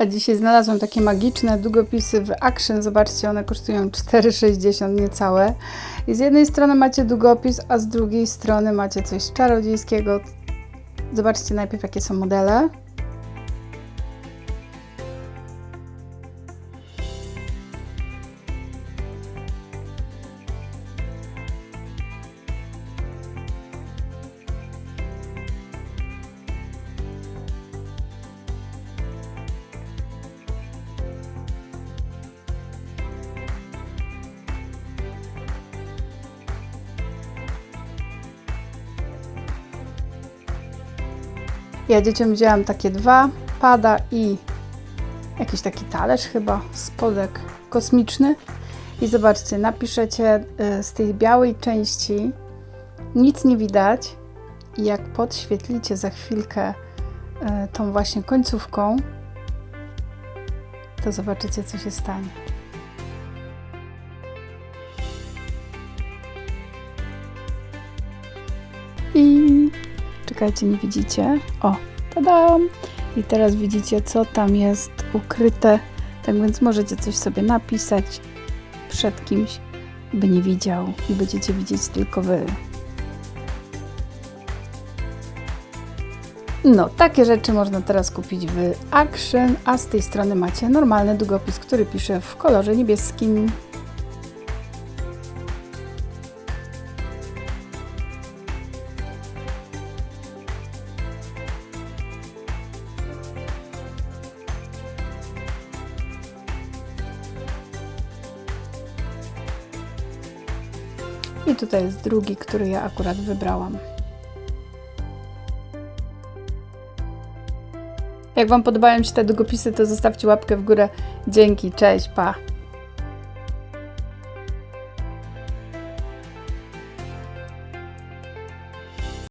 A dzisiaj znalazłam takie magiczne długopisy w Action. Zobaczcie, one kosztują 4,60 niecałe. I z jednej strony macie długopis, a z drugiej strony macie coś czarodziejskiego. Zobaczcie najpierw, jakie są modele. Ja dzieciom wzięłam takie dwa, pada i jakiś taki talerz chyba, spodek kosmiczny. I zobaczcie, napiszecie y, z tej białej części nic nie widać i jak podświetlicie za chwilkę y, tą właśnie końcówką, to zobaczycie co się stanie. I czekajcie, nie widzicie? O, tadam! I teraz widzicie, co tam jest ukryte. Tak więc możecie coś sobie napisać przed kimś, by nie widział i będziecie widzieć tylko wy. No, takie rzeczy można teraz kupić w Action, a z tej strony macie normalny długopis, który pisze w kolorze niebieskim. I tutaj jest drugi, który ja akurat wybrałam. Jak Wam podobają się te długopisy, to zostawcie łapkę w górę. Dzięki, cześć, pa!